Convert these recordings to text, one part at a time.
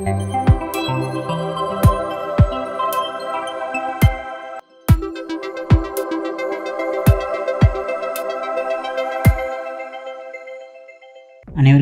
அனைவருக்கும்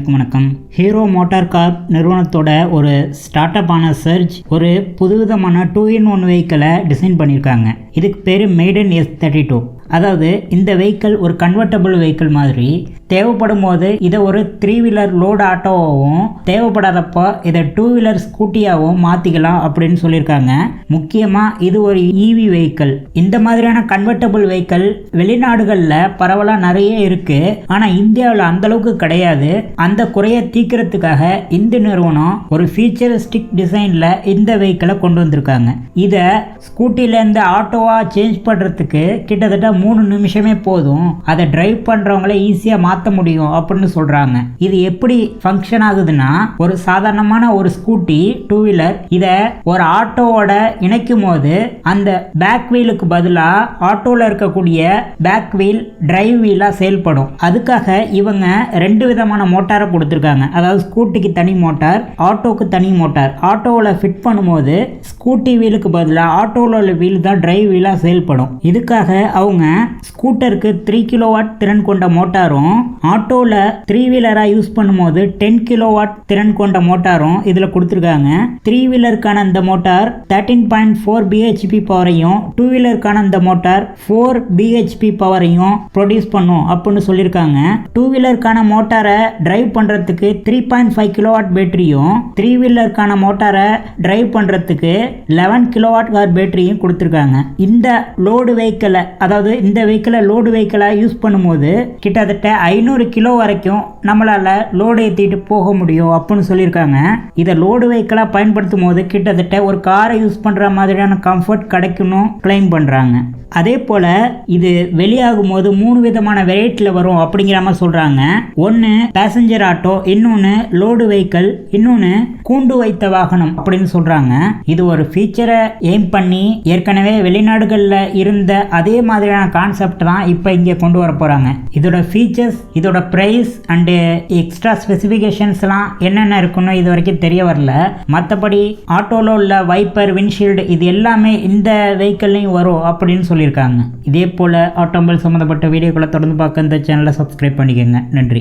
வணக்கம். Hero motor corp நிறுவனத்தோட ஒரு ஸ்டார்ட் அப்பான சர்ஜ் ஒரு புதுவிதமான டூ இன் ஒன் வெஹிக்கிளை டிசைன் பண்ணியிருக்காங்க. இதுக்கு பேர் மெய்டன் எஸ் தேர்ட்டி டூ அதாவது இந்த வெஹிக்கிள் ஒரு கன்வெர்டபுள் வெஹிக்கிள் மாதிரி. தேவைப்படும் போது இதை ஒரு த்ரீ வீலர் லோடு ஆட்டோவாகவும் தேவைப்படாதப்போ இதை டூ வீலர் ஸ்கூட்டியாகவும் மாற்றிக்கலாம் அப்படின்னு சொல்லியிருக்காங்க. முக்கியமாக இது ஒரு இவி வெஹிக்கிள் இந்த மாதிரியான கன்வெர்டபுள் வெஹிக்கிள் வெளிநாடுகளில் பரவலாக நிறைய இருக்குது ஆனால் இந்தியாவில் அந்தளவுக்கு கிடையாது. அந்த குறையை தீக்கிறதுக்காக இந்த நிறுவனம் ஒரு ஃபியூச்சரிஸ்டிக் டிசைனில் இந்த வெஹிக்கிளை கொண்டு வந்திருக்காங்க. இதை ஸ்கூட்டிலேருந்து ஆட்டோவாக சேஞ்ச் பண்ணுறதுக்கு கிட்டத்தட்ட மூணு நிமிஷமே போதும். அதை டிரைவ் பண்ணுறவங்கள ஈஸியாக மாற்ற முடியும் அப்படின்னு சொல்கிறாங்க இது எப்படி ஃபங்க்ஷன் ஆகுதுன்னா ஒரு சாதாரணமான ஒரு ஸ்கூட்டி டூ வீலர் இதை ஒரு ஆட்டோவோட இணைக்கும் போது அந்த பேக் வீலுக்கு பதிலாக ஆட்டோவில் இருக்கக்கூடிய பேக் வீல் டிரைவ் வீலாக செயல்படும். அதுக்காக இவங்க ரெண்டு விதமான மோட்டாரை கொடுத்துருக்காங்க. அதாவது ஸ்கூட்டிக்கு தனி மோட்டார் ஆட்டோக்கு தனி மோட்டார். ஆட்டோவில் ஃபிட் பண்ணும்போது ஸ்கூட்டி வீலுக்கு பதிலாக ஆட்டோவில் உள்ள வீல் தான் டிரைவ் வீலாக செயல்படும். இதுக்காக அவங்க ஸ்கூட்டருக்கு த்ரீ கிலோவாட் திறன் கொண்ட மோட்டாரும் ஆட்டோவில் த்ரீ வீலராக யூஸ் பண்ணும்போது டென் கிலோவாட் திறன் கொண்ட மோட்டாரும் இதில் கொடுத்துருக்காங்க. த்ரீ வீலருக்கான இந்த motor thirteen point four B H P பவரையும் two வீலருக்கான இந்த motor four B H P பவரையும் produce பண்ணும் அப்படின்னு சொல்லியிருக்காங்க. டூ வீலருக்கான மோட்டாரை டிரைவ் பண்ணுறதுக்கு த்ரீ பாயிண்ட் ஃபைவ் கிலோவாட் பேட்டரியும் த்ரீ வீலருக்கான மோட்டாரை டிரைவ் பண்ணுறதுக்கு லெவன் கிலோவாட் கார் பேட்டரியும் கொடுத்துருக்காங்க. இந்த லோடு வெஹிக்கிளை அதாவது இந்த வெஹிக்கிளை லோடு வெஹிக்கிளாக யூஸ் பண்ணும்போது கிட்டத்தட்ட ஐநூறு கிலோ வரைக்கும் நம்மளால் லோடு ஏற்றிட்டு போக முடியும் அப்படின்னு சொல்லியிருக்காங்க. இதை லோடு வெஹிக்கிளாக பயன்படுத்தும் போது கிட்டத்தட்ட ஒரு காரை யூஸ் பண்ணுற மாதிரியான கம்ஃபர்ட் கிடைக்கணும் கிளைம் பண்ணுறாங்க அதே போல் இது வெளியாகும் போது மூணு விதமான வெரைட்டியில் வரும் அப்படிங்கிற மாதிரி சொல்கிறாங்க ஒன்று பேசஞ்சர் ஆட்டோ இன்னொன்று லோடு வெஹிக்கிள் இன்னொன்று கூண்டு வைத்த வாகனம் அப்படின்னு சொல்கிறாங்க இது ஒரு ஃபீச்சரை எய்ம் பண்ணி ஏற்கனவே வெளிநாடுகளில் இருந்த அதே மாதிரியான கான்செப்ட் தான் இப்போ இங்கே கொண்டு வர போகிறாங்க இதோட ஃபீச்சர்ஸ் இதோட ப்ரைஸ் அண்டு எக்ஸ்ட்ரா ஸ்பெசிஃபிகேஷன்ஸ்லாம் என்னென்ன இருக்குன்னு இது வரைக்கும் தெரிய வரல. மற்றபடி ஆட்டோவில் உள்ள வைப்பர் விண்ட்ஷீல்டு இது எல்லாமே இந்த வெஹிக்கிள்லையும் வரும் அப்படின்னு சொல்லியிருக்காங்க. இதே போல் ஆட்டோமொபைல் சம்மந்தப்பட்ட வீடியோக்களை தொடர்ந்து பார்க்க இந்த சேனலை சப்ஸ்கிரைப் பண்ணிக்கோங்க. நன்றி.